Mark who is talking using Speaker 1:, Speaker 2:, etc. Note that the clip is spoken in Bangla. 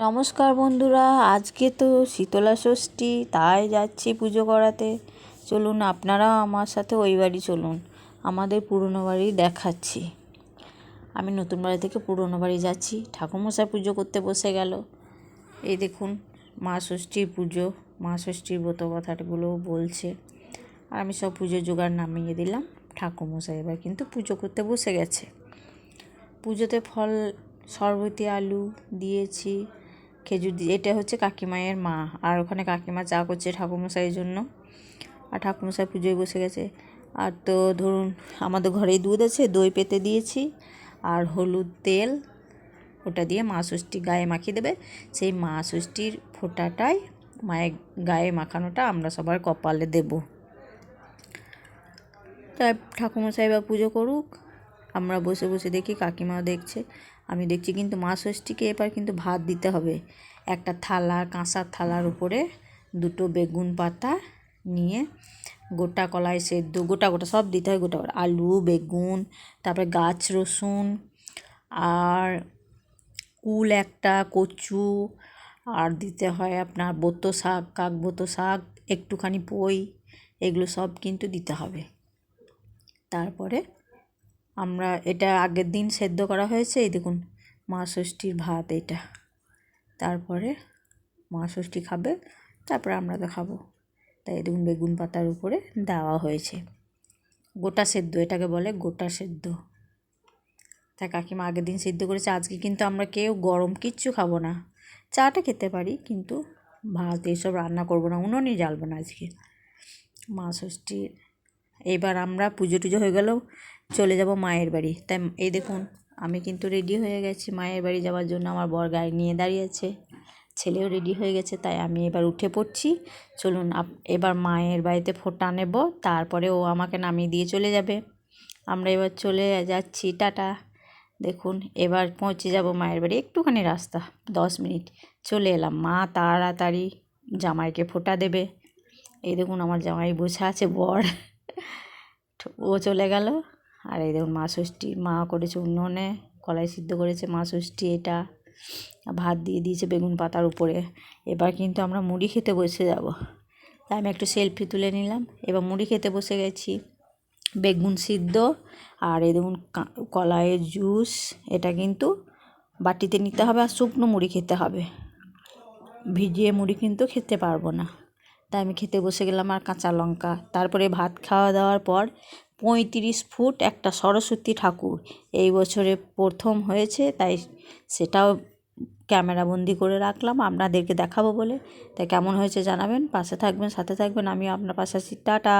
Speaker 1: নমস্কার বন্ধুরা, আজকে তো শীতলা ষষ্ঠী, তাই যাচ্ছি পুজো করাতে। চলুন, আপনারাও আমার সাথে ওই বাড়ি চলুন, আমাদের পুরনো বাড়ি দেখাচ্ছি। আমি নতুন বাড়ি থেকে পুরনো বাড়ি যাচ্ছি, ঠাকুরমশাই পুজো করতে বসে গেল। এই দেখুন, মা ষষ্ঠীর পুজো, মা ষষ্ঠীর ব্রত কথাগুলো বলছে। আর আমি সব পুজো জোগাড় নামিয়ে দিলাম, ঠাকুরমশাই এবার কিন্তু পুজো করতে বসে গেছে। পুজোতে ফল সরবতি আলু দিয়েছি। খেজুর দিয়ে এটা হচ্ছে কাকিমায়ের মা। আর ওখানে কাকিমা চা করছে ঠাকুরমশাইয়ের জন্য। আর ঠাকুরমশাই পুজোয় বসে গেছে। আর তো ধরুন, আমাদের ঘরেই দুধ আছে, দই পেতে দিয়েছি। আর হলুদ তেল, ওটা দিয়ে মা ষষ্ঠী গায়ে মাখিয়ে দেবে। সেই মা ষষ্ঠীর ফোঁটাটাই মায়ের গায়ে মাখানোটা আমরা সবার কপালে দেব। তাই ঠাকুমশাই বা পুজো করুক। আমরা বসে বসে দেখি কাকিমাও দেখছে। আমি দেখছি কিন্তু মা ষষ্ঠীকে এবার কিন্তু ভাত দিতে হবে। একটা থালা কাঁসার থালার উপরে দুটো বেগুন পাতা নিয়ে গোটা কলাই সেদ্ধ, গোটা গোটা সব দিতে হয় গোটা আলু, বেগুন, তারপরে গাছ রসুন আর কুল একটা, কচু আর দিতে হয় আপনার বোতো শাক, কাক বোতো শাক, একটুখানি পই, এগুলো সব কিন্তু দিতে হবে। তারপরে আমরা এটা আগের দিন সেদ্ধ করা হয়েছে, এই দেখুন, মা ষষ্ঠীর ভাত এটা। তারপরে মা ষষ্ঠী খাবে, তারপরে আমরা তো খাব। তাই দেখুন, বেগুন পাতার উপরে দেওয়া হয়েছে। গোটা সেদ্ধ, এটাকে বলে গোটা সেদ্ধ। তাই কাকিমা আগের দিন সেদ্ধ করেছে, আজকে কিন্তু আমরা কেউ গরম কিচ্ছু খাব না। চাটা খেতে পারি, কিন্তু ভাত এসব রান্না করব না, উনুনই জ্বালবো না আজকে। মা ষষ্ঠী এবার আমরা পুজো টুজো হয়ে গেলেও চলে যাব মায়ের বাড়ি। তাই এই দেখুন, আমি কিন্তু রেডি হয়ে গেছি মায়ের বাড়ি যাওয়ার জন্য। আমার বর গাড়ি নিয়ে দাঁড়িয়েছে ছেলেও রেডি হয়ে গেছে, তাই আমি এবার উঠে পড়ছি। চলুন এবার মায়ের বাড়িতে ফোটা নেব, তারপরে ও আমাকে নামিয়ে দিয়ে চলে যাবে। আমরা এবার চলে যাচ্ছি, টাটা। দেখুন, এবার পৌঁছে যাব মায়ের বাড়ি, একটুখানি রাস্তা, দশ মিনিট। চলে এলাম, মা তাড়াতাড়ি জামাইকে ফোটা দেবে। এই দেখুন, আমার জামাই বসে আছে, বর ও চলে গেল। আর এই দেখুন মা ষষ্ঠী, মা করেছে উনুনে কলাই সিদ্ধ করেছে মা ষষ্ঠী এটা। ভাত দিয়ে দিয়েছে বেগুন পাতার উপরে। এবার কিন্তু আমরা মুড়ি খেতে বসে যাব। তাই আমি একটু সেলফি তুলে নিলাম। এবার মুড়ি খেতে বসে গেছি। বেগুন সিদ্ধ আর এই দেখুন কলাইয়ের জুস। এটা কিন্তু বাটিতে নিতে হবে আর শুকনো মুড়ি খেতে হবে। ভিজিয়ে মুড়ি কিন্তু খেতে পারব না। তাই আমি খেতে বসে গেলাম আর কাঁচা লঙ্কা। তারপরে ভাত খাওয়া দাওয়ার পর পঁয়ত্রিশ ফুট একটা সরস্বতী ঠাকুর। এই বছরে প্রথম হয়েছে, তাই সেটাও ক্যামেরাবন্দি করে রাখলাম। আপনাদেরকে দেখাবো বলে। তাই কেমন হয়েছে জানাবেন, পাশে থাকবেন, সাথে থাকবেন। আমি আপনার পাশে আছি। টাটা!